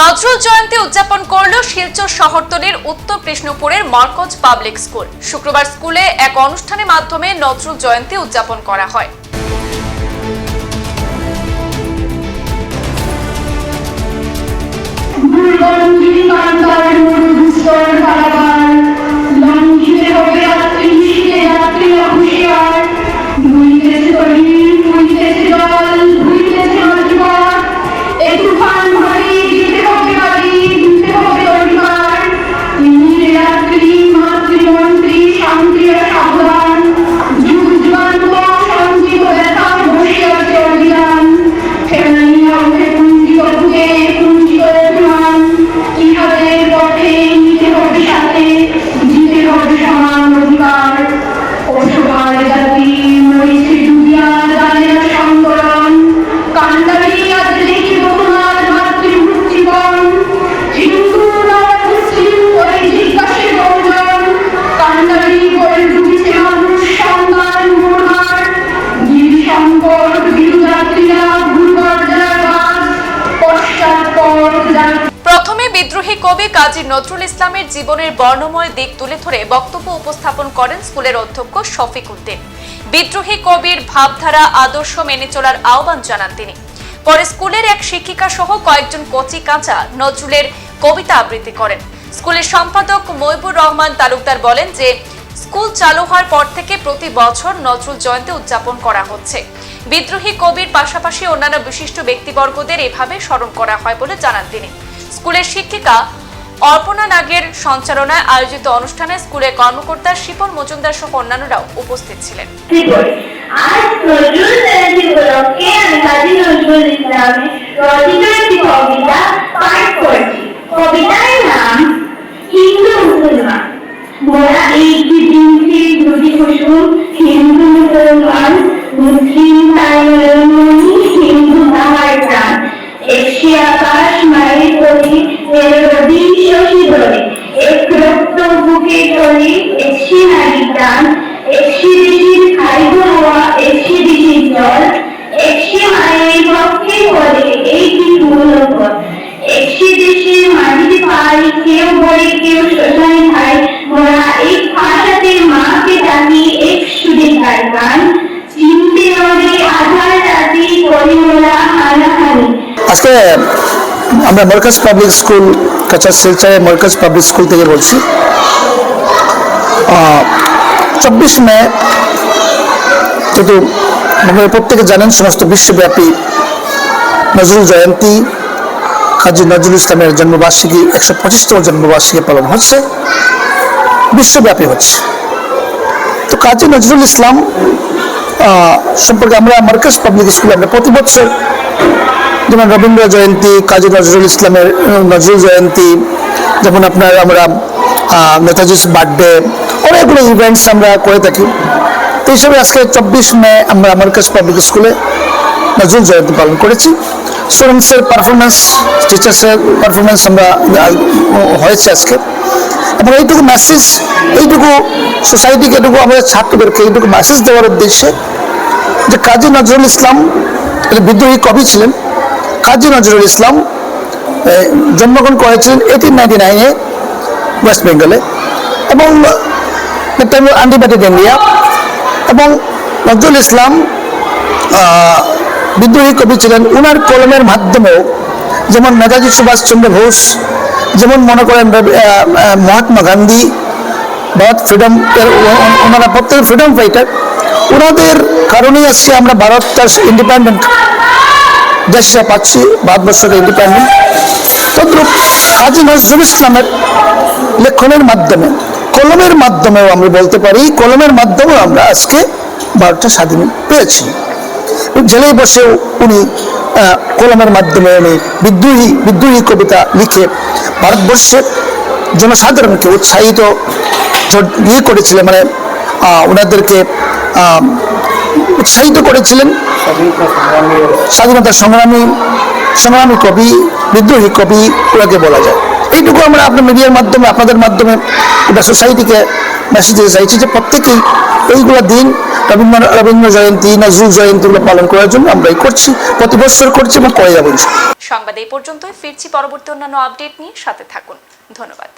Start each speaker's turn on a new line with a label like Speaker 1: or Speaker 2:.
Speaker 1: নজরুল জয়ন্তী উদযাপন করল শিলচর শহরতলির উত্তর কৃষ্ণপুরের মার্কজ পাবলিক স্কুল। শুক্রবার স্কুলে এক অনুষ্ঠানের মাধ্যমে নজরুল জয়ন্তী উদযাপন করা হয়। কাজী নজরুল ইসলামের জীবনের বর্ণময় দিক তুলে ধরে বক্তব্য উপস্থাপন করেন স্কুলের অধ্যক্ষ শফিক উদ্দিন। বিদ্রোহী কবির ভাবধারা, আদর্শ মেনে চলার আহ্বান জানান তিনি। পরে স্কুলের এক শিক্ষিকা সহ কয়েকজন কচি কাঁচা নজরুলের কবিতা আবৃত্তি করেন। স্কুলের সম্পাদক মইবুর রহমান তালুকদার বলেন যে, স্কুল চালু হওয়ার পর থেকে প্রতি বছর নজরুল জয়ন্তী উদযাপন করা হচ্ছে। বিদ্রোহী কবির পাশাপাশি অন্যান্য বিশিষ্ট ব্যক্তিবর্গদের এভাবে স্মরণ করা হয় বলে জানান তিনি। স্কুলের শিক্ষিকা অর্পণা নাগের সঞ্চালনায় আয়োজিত অনুষ্ঠানে স্কুলের কর্মকর্তা শিপন মজুমদার সহ অন্যান্যরাও উপস্থিত ছিলেন।
Speaker 2: কবিতার নাম হিন্দু মুসলমান। মোরা এই দুটি কুসুম হিন্দু মুসলমান।
Speaker 3: আজকে আমরা মার্কাজ পাবলিক স্কুল কাছার শিলচরের মার্কাজ পাবলিক স্কুল থেকে বলছি। চব্বিশ মে, কিন্তু আপনারা প্রত্যেকে জানেন, সমস্ত বিশ্বব্যাপী নজরুল জয়ন্তী কাজী নজরুল ইসলামের জন্মবার্ষিকী, একশো পঁচিশতম জন্মবার্ষিকী পালন হচ্ছে। বিশ্বব্যাপী হচ্ছে। তো কাজী নজরুল ইসলাম সম্পর্কে আমরা মার্কাজ পাবলিক স্কুলে আমরা প্রতি বছর যেমন রবীন্দ্র জয়ন্তী, কাজী নজরুল ইসলামের নজরুল জয়ন্তী, যেমন আপনার আমরা নেতাজির বার্থডে, অনেকগুলো ইভেন্টস আমরা করে থাকি। তো হিসাবে আজকে চব্বিশ মে আমরা আমার পাবলিক স্কুলে নজরুল জয়ন্তী পালন করেছি। স্টুডেন্টসের পারফরমেন্স টিচার্সের পারফরমেন্স আমরা হয়েছে আজকে। এবং এইটুকু মেসেজ এইটুকু সোসাইটিকে এটুকু আমাদের ছাত্রদেরকে, এইটুকু মেসেজ দেওয়ার উদ্দেশ্যে যে কাজী নজরুল ইসলাম বিদ্রোহী কবি ছিলেন, কাজী নজরুল ইসলাম জন্মগ্রহণ করেছিলেন এইটিন নাইনটি নাইনে ওয়েস্ট বেঙ্গলে এবং আন্টিবায়োটিক ইন্ডিয়া এবং নজরুল ইসলাম বিদ্রোহী কবি ছিলেন। উনার কলমের মাধ্যমেও যেমন নেতাজি সুভাষচন্দ্র ঘোষ যেমন মনে করেন মহাত্মা গান্ধী, ভারত ফ্রিডম ওনারা প্রত্যেক ফ্রিডম ফাইটার ওনাদের কারণেই আজকে আমরা ভারতটা ইন্ডিপেন্ডেন্ট দেশটা পাচ্ছি ভারতবর্ষকে ইন্ডিপেন্ডেন্ট তদ্রুপ কাজী নজরুল ইসলামের লেখনের মাধ্যমে, কলমের মাধ্যমেও আমরা বলতে পারি, কলমের মাধ্যমেও আমরা আজকে ভারতটা স্বাধীন পেয়েছি। জেলেই বসে উনি কলমের মাধ্যমে উনি বিদ্রোহী বিদ্রোহী কবিতা লিখে ভারতবর্ষের জনসাধারণকে উৎসাহিত ইয়ে করেছিলেন মানে ওনাদেরকে উৎসাহিত করেছিলেন। স্বাধীনতা সংগ্রামী সংগ্রামী কবি, বিদ্রোহী কবি ওনাকে বলা যায়। এইটুকু আমরা আপনার মিডিয়ার মাধ্যমে, আপনাদের মাধ্যমে গোটা সোসাইটিকে মেসেজ দিতে চাইছি যে প্রত্যেকেই এইগুলো দিন রবীন্দ্র রবীন্দ্র জয়ন্তী, নজরুল জয়ন্তীগুলো পালন করার জন্য আমরা করছি, প্রতি বছর করছি এবং করে যাব
Speaker 4: সংবাদ এই পর্যন্তই। ফিরছি পরবর্তী অন্যান্য আপডেট নিয়ে। সাথে থাকুন। ধন্যবাদ।